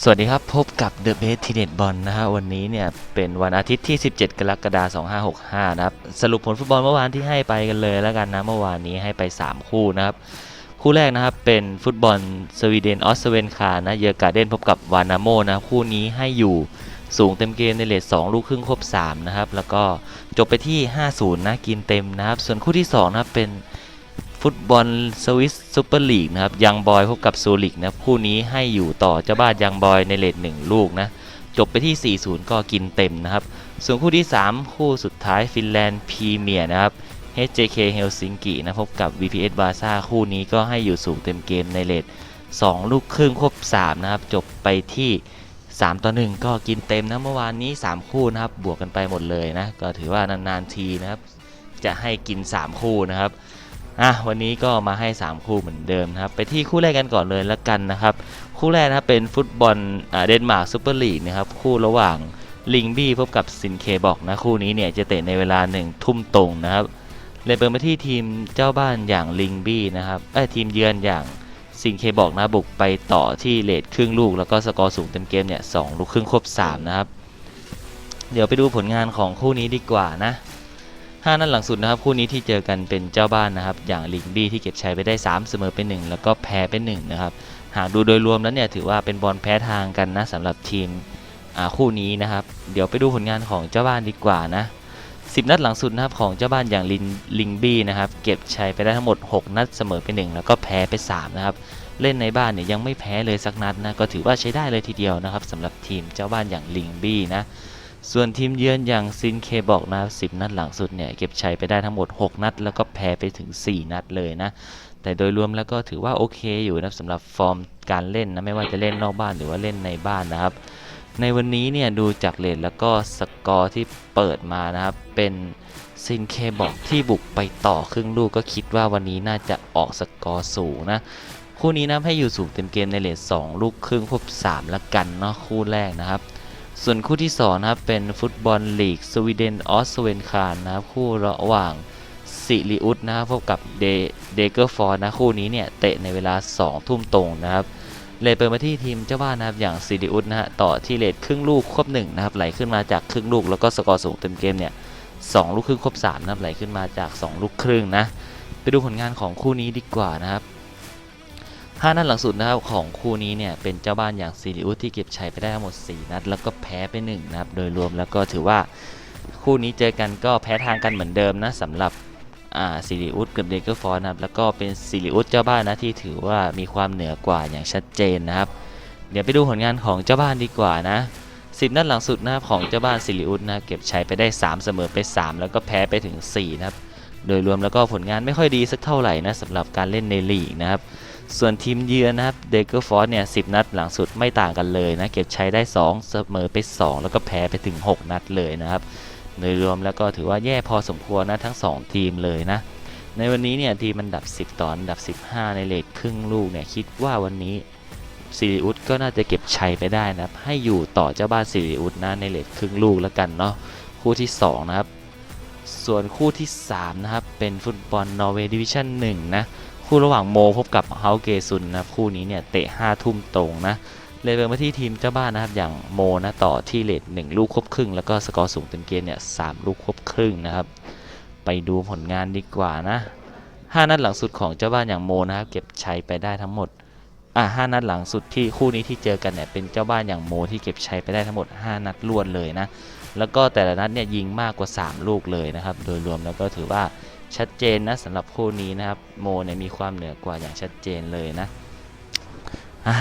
สวัสดีครับ พบกับ The Best t e n e t Ball นะฮะวันนี้เนี่ย เป็นวันอาทิตย์ที่ 17 กรกฎาคม 2565 นะครับ สรุปผลฟุตบอลเมื่อวานที่ให้ไปกันเลยแล้วกันนะ เมื่อวานนี้ให้ไป 3 คู่นะครับ คู่แรกนะครับ เป็นฟุตบอลสวีเดนออสเวนคานะเยอร์การ์เดนพบกับวานาโมนะคู่นี้ให้อยู่สูงเต็มเกมในเลท2ลูกครึ่งครบ 3 นะครับ แล้วก็จบไปที่ 5-0 นะ กินเต็มนะครับ ส่วนคู่ที่ 2 นะครับเป็น ฟุตบอลสวิสซูเปอร์ลีกนะครับยังบอยพบกับซูริกนะคู่นี้ให้อยู่ต่อเจ้าบ้านยังบอยในเลทหนึ่งลูกนะจบไปที่ 4-0 ก็กินเต็มนะครับ ส่วนคู่ที่ 3 คู่สุดท้ายฟินแลนด์พรีเมียร์นะครับ HJK เฮลซิงกินะพบกับ VPS บาซ่าคู่นี้ก็ให้อยู่สูงเต็มเกมในเลท2 ลูกครึ่งครบ 3 นะครับ จบไปที่ 3 ต่อ 1 ก็กินเต็มนะเมื่อวานนี้ 3 คู่นะครับ บวกกันไปหมดเลยนะ ก็ถือว่านาน ๆ ทีนะครับ จะให้กิน 3 คู่นะครับ อะวันนี้ก็มาให้ 3 คู่เหมือนเดิมนะครับไปที่คู่แรกกันก่อนเลยละกันนะครับคู่แรกนะครับเป็นฟุตบอลอ่าเดนมาร์กซูเปอร์ลีกนะครับคู่ระหว่างลิงบี้พบกับซินเคบอกนะคู่นี้เนี่ยจะเตะในเวลา1ทุ่มตรงนะครับเลยเปิดมาที่ทีมเจ้าบ้านอย่างลิงบี้นะครับเอ้ทีมเยือนอย่างซินเคบอกนะบุกไปต่อที่เลทครึ่งลูก แล้วก็สกอร์สูงเต็มเกมเนี่ยสองลูกครึ่งครบ3นะครับเดี๋ยวไปดูผลงานของคู่นี้ดีกว่านะ ห้านัดหลังสุดนะครับคู่นี้ที่เจอกันเป็นเจ้าบ้านนะครับ อย่างลิงบี้ที่เก็บชัยไปได้ 3 เสมอไป1แล้วก็แพ้ไป1นะครับหากดูโดยรวมแล้วเนี่ยถือว่าเป็นบอลแพ้ทางกันนะสำหรับทีมอ่าคู่นี้นะครับ เดี๋ยวไปดูผลงานของเจ้าบ้านดีกว่านะ10 นัดหลังสุดนะครับของเจ้าบ้านอย่างลิงลิงบี้นะครับเก็บชัยไปได้ทั้งหมด 6 นัดเสมอไป 1 แล้วก็แพ้ไป 3 นะครับ เล่นในบ้านเนี่ยยังไม่แพ้เลยสักนัดนะก็ถือว่าใช้ได้เลยทีเดียวนะครับสำหรับทีมเจ้าบ้านอย่างลิงบี้นะ ส่วนทีมเยือนอย่างซินเคบอกนะครับ10 นัดหลังสุดเนี่ยเก็บชัยไปได้ทั้งหมด 6 นัด แล้วก็แพ้ไปถึง 4 นัดเลยนะ แต่โดยรวมแล้วก็ถือว่าโอเคอยู่นะสำหรับฟอร์มการเล่นนะไม่ว่าจะเล่นนอกบ้านหรือว่าเล่นในบ้านนะครับ ในวันนี้เนี่ยดูจากเลทแล้วก็สกอร์ที่เปิดมานะครับเป็นซินเคบอกที่บุกไปต่อครึ่งลูกก็คิดว่าวันนี้น่าจะออกสกอร์สูงนะคู่นี้นะให้อยู่สูงเต็มเกมในเลท2ลูกครึ่งครบ3ละกันเนาะคู่แรกนะครับ ส่วนคู่ที่2นะครับเป็นฟุตบอลลีกสวีเดนออสเวนคานนะครับคู่ระหว่างซิลิอุสนะครับพบกับเดเดเกอร์ฟอร์นะคู่นี้เนี่ยเตะในเวลา 2 ทุ่มตรงนะครับเลยเปิดมาที่ทีมเจ้าบ้านนะครับอย่างซิลิอุสนะฮะต่อที่เลทครึ่งลูกครบ1นะครับไหลขึ้นมาจากครึ่งลูกแล้วก็สกอร์สูงเต็มเกมเนี่ย2ลูกครึ่งครบ3นะครับไหลขึ้นมาจาก 2 ลูกครึ่งนะไปดูผลงานของคู่นี้ดีกว่านะครับ ห้านัดหลังสุดนะครับของคู่นี้เนี่ยเป็นเจ้าบ้านอย่างซีริอุสที่เก็บชัยไปได้ทั้งหมด 4 นัด แล้วก็แพ้ไป 1 นะครับ โดยรวมแล้วก็ถือว่าคู่นี้เจอกันก็แพ้ทางกันเหมือนเดิมนะสำหรับอ่าซีริอุสกับเดเกอร์ฟอร์นะครับแล้วก็เป็นซีริอุสเจ้าบ้านนะที่ถือว่ามีความเหนือกว่าอย่างชัดเจนนะครับ เดี๋ยวไปดูผลงานของเจ้าบ้านดีกว่านะ10นัดหลังสุดนะครับของเจ้าบ้านซิลิอุสนะเก็บชัยไปได้ 3 เสมอไป 3 แล้วก็แพ้ไปถึง 4 นะครับ โดยรวมแล้วก็ผลงานไม่ค่อยดีสักเท่าไหร่นะสำหรับการเล่นในลีกนะครับ ส่วนทีมเยือนนะครับเดกเกอร์ฟอร์เนี่ยสินัดหลังสุดไม่ต่างกันเลยนะ เก็บใช้ได้ 2 เสมอไป 2 แล้วก็แพ้ไปถึง 6 นัดเลยนะครับโดยรวมแล้วก็ถือว่าแย่พอสมควรนะทั้ง 2 ทีมเลยนะ ในวันนี้เนี่ยทีมอันดับ 10ต่ออันดับ 15 ในเลทครึ่งลูกเนี่ยคิดว่าวันนี้ซิริอุสก็น่าจะเก็บชัยไปได้นะครับให้อยู่ต่อเจ้าบ้านซิริอุสนะในเลทครึ่งลูกแล้วกันเนาะคู่ที่ 2 นะครับ ส่วนคู่ที่ 3 นะครับ เป็นฟุตบอลนอร์เวย์ดิวิชั่น1นะ คู่ระหว่างโมพบกับเฮาเกซุนนะครับคู่นี้เนี่ยเตะ5ทุ่มตรงนะเลเป็นมาที่ทีมเจ้าบ้านนะครับอย่างโมนะต่อที่เลท1ลูกครบครึ่ง แล้วก็สกอร์สูงเต็มเกมเนี่ยสลูกครบครึ่งนะครับ ไปดูผลงานดีกว่านะ5นัดหลังสุดของเจ้าบ้านอย่างโมนะครับเก็บชัยไปได้ทั้งหมดอะห้านัดหลังสุดที่คู่นี้ที่เจอกันเนี่ยเป็นเจ้าบ้านอย่างโมที่เก็บชัยไปได้ทั้งหมด 5 นัดรวดเลยนะแล้วก็แต่ละนัดเนี่ยยิงมากกว่า 3 ลูกเลยนะครับโดยรวมแล้วก็ถือว่า ชัดเจนนะสำหรับคู่นี้นะครับโมเนี่ยมีความเหนือกว่าอย่างชัดเจนเลยนะ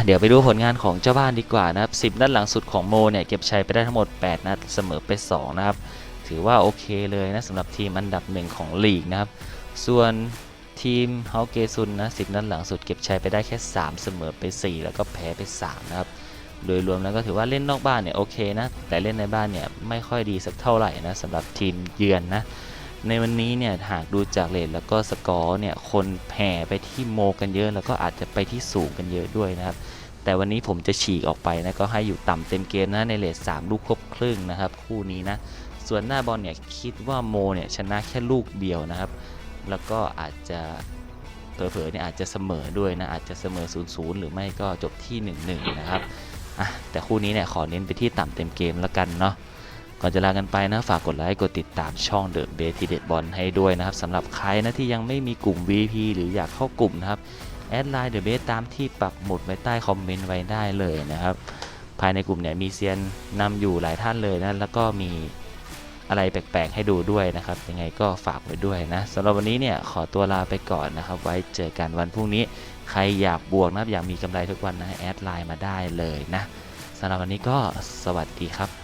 เดี๋ยวไปดูผลงานของเจ้าบ้านดีกว่านะครับ 10 นัดหลังสุดของโมเนี่ยเก็บชัยไปได้ทั้งหมด 8 นัดเสมอไป 2 นะครับ ถือว่าโอเคเลยนะสำหรับทีมอันดับหนึ่งของลีกนะครับ ส่วนทีมเฮาเกซุนนะ 10 นัดหลังสุดเก็บชัยไปได้แค่ 3 เสมอไป 4 แล้วก็แพ้ไป 3 นะครับ โดยรวมแล้วก็ถือว่าเล่นนอกบ้านเนี่ยโอเคนะ แต่เล่นในบ้านเนี่ยไม่ค่อยดีสักเท่าไหร่นะสำหรับทีมเยือนนะ ในวันนี้เนี่ยหากดูจากเลทแล้วก็สกอร์เนี่ยคนแห่ไปที่โมกันเยอะ แล้วก็อาจจะไปที่สูงกันเยอะด้วยนะครับ แต่วันนี้ผมจะฉีกออกไปนะก็ให้อยู่ต่ำเต็มเกมนะในเลท3ลูกครบครึ่งนะครับคู่นี้นะส่วนหน้าบอลเนี่ยคิดว่าโมเนี่ยชนะแค่ลูกเดียวนะครับ แล้วก็อาจจะเผลอๆเนี่ยอาจจะเสมอด้วยนะอาจจะเสมอ 0-0 หรือไม่ก็จบที่ 1-1 นะครับอะแต่คู่นี้เนี่ยขอเน้นไปที่ต่ำเต็มเกมแล้วกันเนาะ ก่อนจะลากันไปนะฝากกดไลค์กดติดตามช่องเดอะเบสทีเด็ดบอลให้ด้วยนะครับสำหรับใครนะที่ยังไม่มีกลุ่ม VP หรืออยากเข้ากลุ่มนะครับแอดไลน์เดอะเบสตามที่ปักหมุดไว้ใต้คอมเมนต์ไว้ได้เลยนะครับ ภายในกลุ่มเนี่ยมีเซียนนำอยู่หลายท่านเลยนะแล้วก็มีอะไรแปลกๆให้ดูด้วยนะครับ ยังไงก็ฝากไว้ด้วยนะสำหรับวันนี้เนี่ยขอตัวลาไปก่อนนะครับ ไว้เจอกันวันพรุ่งนี้ ใครอยากบวกนะครับอยากมีกำไรทุกวันนะแอดไลน์มาได้เลยนะสำหรับวันนี้ก็สวัสดีครับ